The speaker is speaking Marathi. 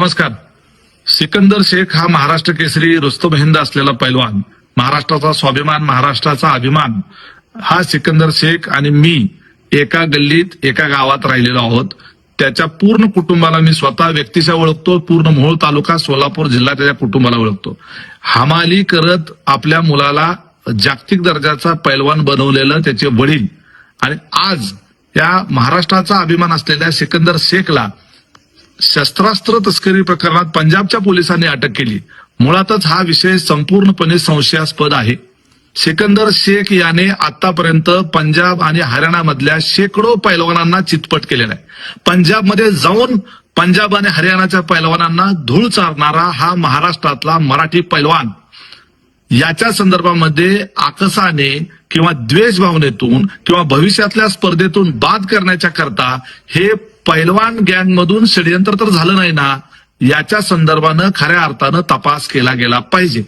नमस्कार. सिकंदर शेख हा महाराष्ट्र केसरी रुस्तम हिंद असलेला पैलवान महाराष्ट्राचा स्वाभिमान महाराष्ट्राचा अभिमान. हा सिकंदर शेख आणि मी एका गल्लीत एका गावात राहिलेलो आहोत. त्याच्या पूर्ण कुटुंबाला मी स्वतः व्यक्तिशः ओळखतो पूर्ण मोहोळ तालुका सोलापूर जिल्हा त्याच्या कुटुंबाला ओळखतो. हमाली करत आपल्या मुलाला जागतिक दर्जाचा पैलवान बनवलेलं त्याचे वडील. आणि आज या महाराष्ट्राचा अभिमान असलेल्या सिकंदर शेखला शस्त्रास्त्र तस्करी प्रकरणात पंजाबच्या पोलिसांनी अटक केली. मुळातच हा विषय संपूर्णपणे संशयास्पद आहे. सिकंदर शेख याने आतापर्यंत पंजाब आणि हरियाणामधल्या शेकडो पैलवानांना चितपट केलेला आहे. पंजाबमध्ये जाऊन पंजाब आणि हरियाणाच्या पैलवानांना धूळ चारणारा हा महाराष्ट्रातला मराठी पैलवान. याच्या संदर्भामध्ये आकसाने किंवा द्वेष भावनेतून किंवा भविष्यातल्या स्पर्धेतून बाद करण्याच्या करता हे पैलवान गँगमधून षडयंत्र तर झालं नाही ना याच्या संदर्भानं खऱ्या अर्थानं तपास केला गेला पाहिजे.